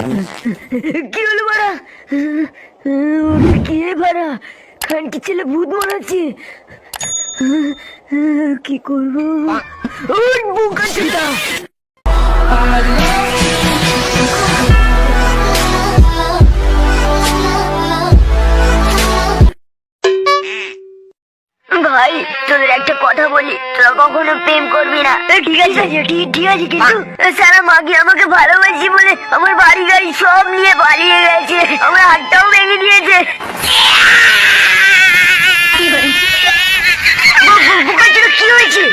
কি হলো বাড়া? কি রে বাড়া? খানকি ছেলে ভূত মারাচ্ছে কি করব? বুকা বোকা চিন্তা ভাই তোদের একটা কথা বলি তোরা কখনো প্রেম করবি না। ঠিক আছে ঠিক আছে। কিন্তু সারা মাগি আমাকে ভালোবাসি বলে আমার বাড়ি গাড়ি সব নিয়ে পালিয়ে গেছে আমার হাতটাও ভেঙে দিয়েছে। কি হয়েছে?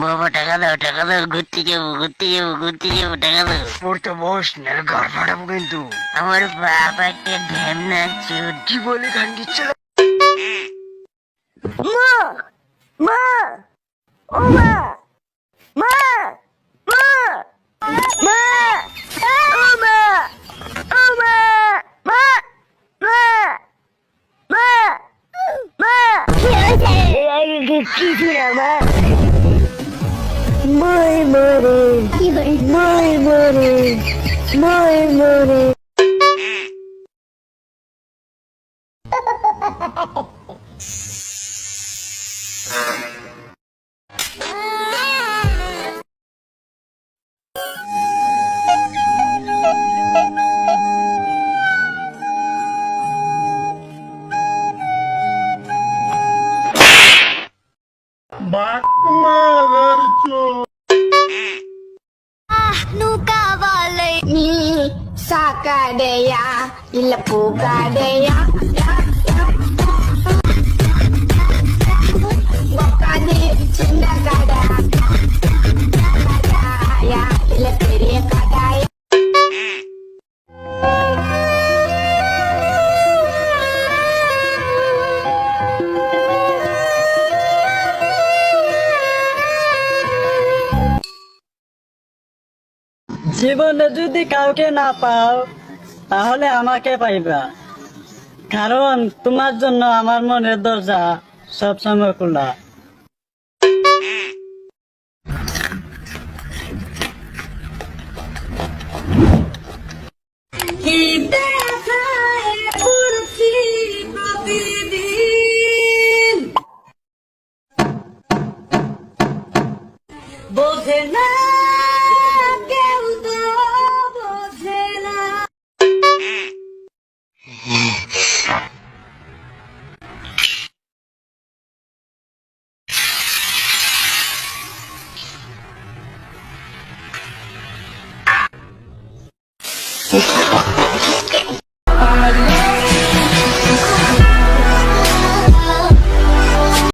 বাবা টাকা দাও টাকা দাও ঘুরতে যাব ঘুরতে যাব ঘুরতে যাব টাকা দাও। পড়তে বস নাহলে ঘর ফাটাবো কিন্তু। আমার বাপ একটা ঢ্যামনা চুদ কি বলি খানকি ছেলে মা মা ও মা মা মা মা ও মা ও মা মা মা মা মা। কি হয়েছে কিছু না মা? মই মরে মই মরে মই মরে నువ్వు కావాలి నీ సాకాడేయా ఇలా పూకాడేయా জীবনে যদি কাউকে না পাও, তাহলে আমাকে পাইবা। কারণ তোমার জন্য আমার মনের দরজা সবসময় খোলা। So.